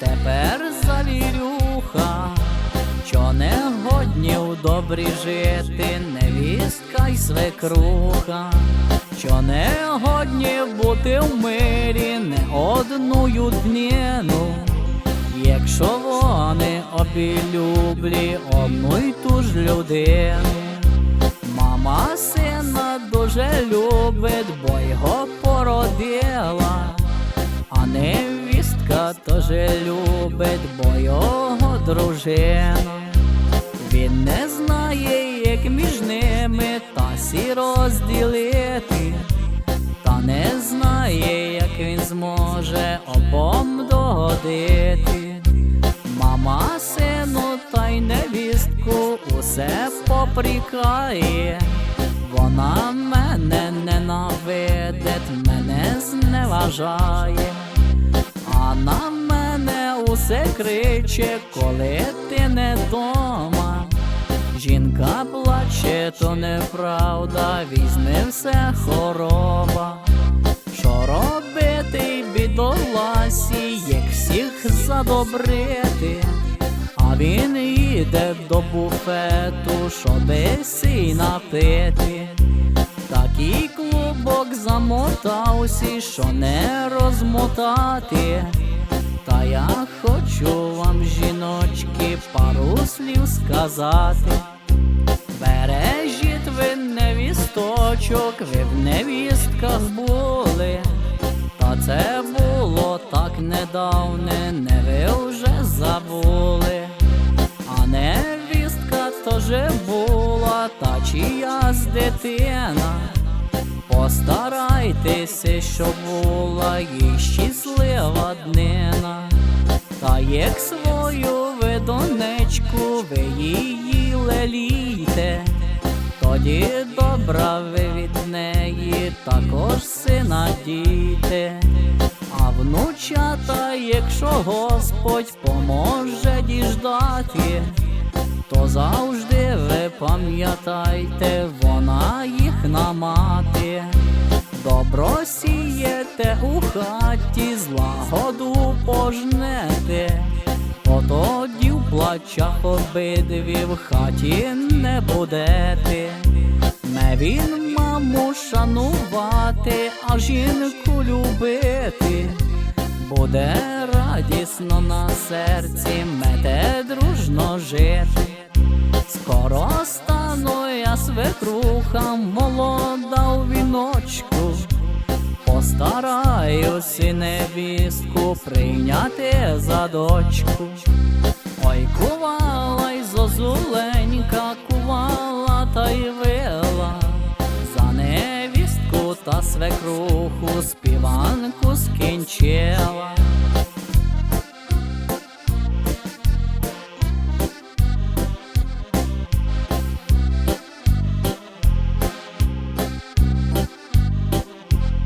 тепер завірюха, що не годні у добрі жити, невістка й свекруха, що не годні бути в мирі не одну днину, якщо вони обі люблі одну й ту ж людину. Мама сина дуже любить, бо його породила, а невістка теж любить, бо його дружина. Він не знає, як між ними та сі розділити, та не знає, як він зможе обом догодити. Мама сину та й невістку усе попрікає, вона мене ненавидить, мене зневажає, криче, коли ти не дома. Жінка плаче, то неправда, візьми все хороба. Що робити бідоласі, як всіх задобрити, а він їде до буфету, щоби сі напити. Такий клубок замотався, що не розмотати. Та я хочу вам, жіночки, пару слів сказати. Бережіть ви невісточок, ви в невістках були, та це було так недавне, не ви вже забули, а невістка теж була, та чиясь дитина. Постарайтеся, щоб була їй щаслива днина. Як свою ви донечку, ви її лелійте, тоді добра ви від неї також сина дійте. А внучата, якщо Господь поможе діждати, то завжди ви пам'ятайте, вона їхна мати. Добро сієте у хаті, злагоду пожнете, отоді в плачах обидві в хаті не будете. Не він маму шанувати, а жінку любити. Буде радісно на серці, мете дружно жити. Скоро стану я свекруха, молода у віночку. Постараюсь і невістку прийняти за дочку. Ой, кувала й зозуленька, кувала та й вила. За невістку та свекруху співанку скінчила.